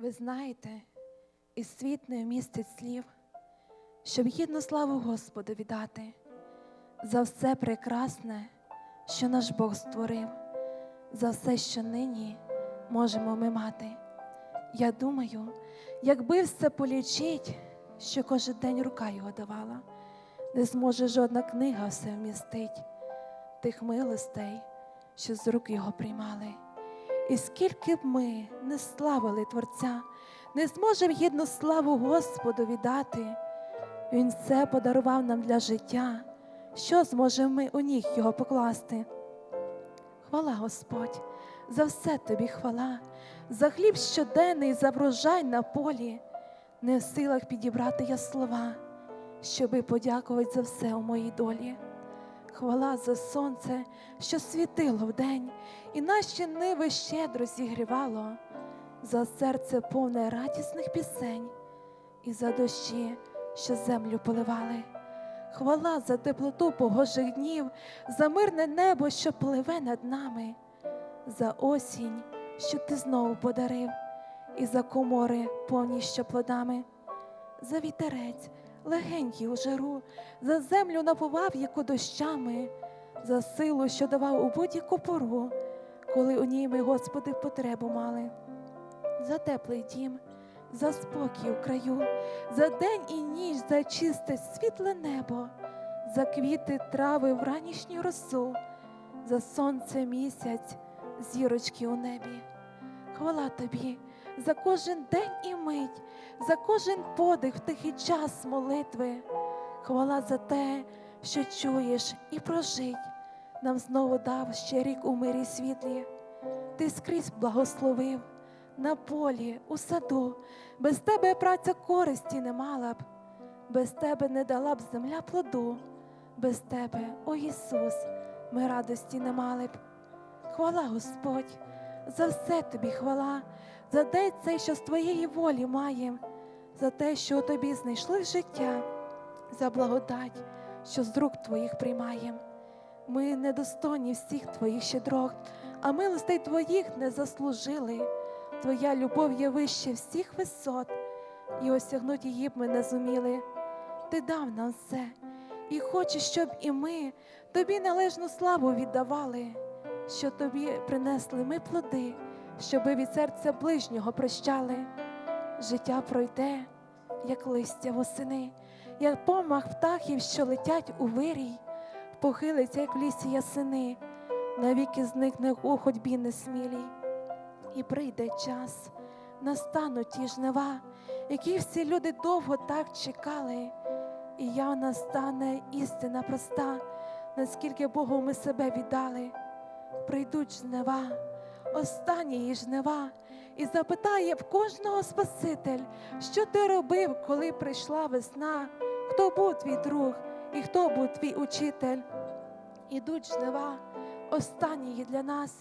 Ви знаєте, і світ не вмістить слів, щоб гідну славу Господу віддати за все прекрасне, що наш Бог створив, за все, що нині можемо ми мати. Я думаю, якби все полічить, що кожен день рука його давала, не зможе жодна книга все вмістить тих милостей, що з рук його приймали. І скільки б ми не славили Творця, не зможемо гідну славу Господу віддати. Він все подарував нам для життя. Що зможемо ми у ніг його покласти? Хвала Господь, за все тобі хвала, за хліб щоденний, за врожай на полі. Не в силах підібрати я слова, щоби подякувати за все у моїй долі. Хвала за сонце, що світило вдень, і наші ниви щедро зігрівало, за серце повне радісних пісень, і за дощі, що землю поливали. Хвала за теплоту погожих днів, за мирне небо, що пливе над нами, за осінь, що ти знову подарив, і за комори повні що плодами, за вітерець, легенький у жару, за землю напував яку дощами, за силу, що давав у будь-яку пору, коли у ній ми, Господи, потребу мали, за теплий дім, за спокій у краю, за день і ніч, за чисте світле небо, за квіти трави в ранішню росу, за сонце місяць, зірочки у небі. Хвала тобі за кожен день і мить, за кожен подих в тихий час молитви. Хвала за те, що чуєш і прожить, нам знову дав ще рік у мирі світлі. Ти скрізь благословив на полі, у саду, без тебе праця користі не мала б, без тебе не дала б земля плоду, без тебе, о Ісус, ми радості не мали б. Хвала Господь, за все тобі хвала, за день цей, що з твоєї волі маєм, за те, що у тобі знайшли життя, за благодать, що з рук твоїх приймаєм. Ми недостойні всіх твоїх щедрот, а милостей твоїх не заслужили. Твоя любов є вище всіх висот, і осягнуть її б ми не зуміли. Ти дав нам все, і хочеш, щоб і ми тобі належну славу віддавали, що тобі принесли ми плоди, щоби від серця ближнього прощали. Життя пройде, як листя восени, як помах птахів, що летять у вирій, похилиться, як в лісі ясени, навіки зникне у ходьбі несмілій. І прийде час, настануть ті жнива, які всі люди довго так чекали, і я настане істина проста, наскільки Богу ми себе віддали. Прийдуть жнива, останні жнива, і запитає в кожного Спаситель, що ти робив, коли прийшла весна, хто був твій друг і хто був твій учитель. Ідуть жнива, останні для нас.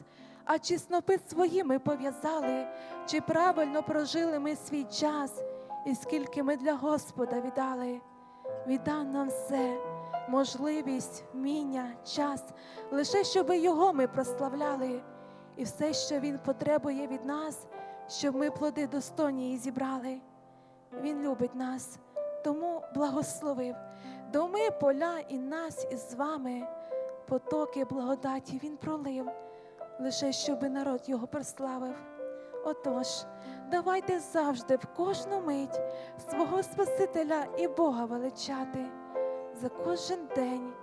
А чи снопи свої ми пов'язали, чи правильно прожили ми свій час, і скільки ми для Господа віддали, віддав нам все, можливість, вміння, час, лише щоби його ми прославляли, і все, що Він потребує від нас, щоб ми плоди достойні і зібрали. Він любить нас, тому благословив, доми, поля і нас із вами, потоки благодаті Він пролив лише щоби народ його прославив. Отож, давайте завжди в кожну мить свого Спасителя і Бога величати. За кожен день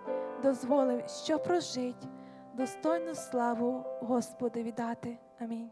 дозволив, що прожить, достойну славу Господу віддати. Амінь.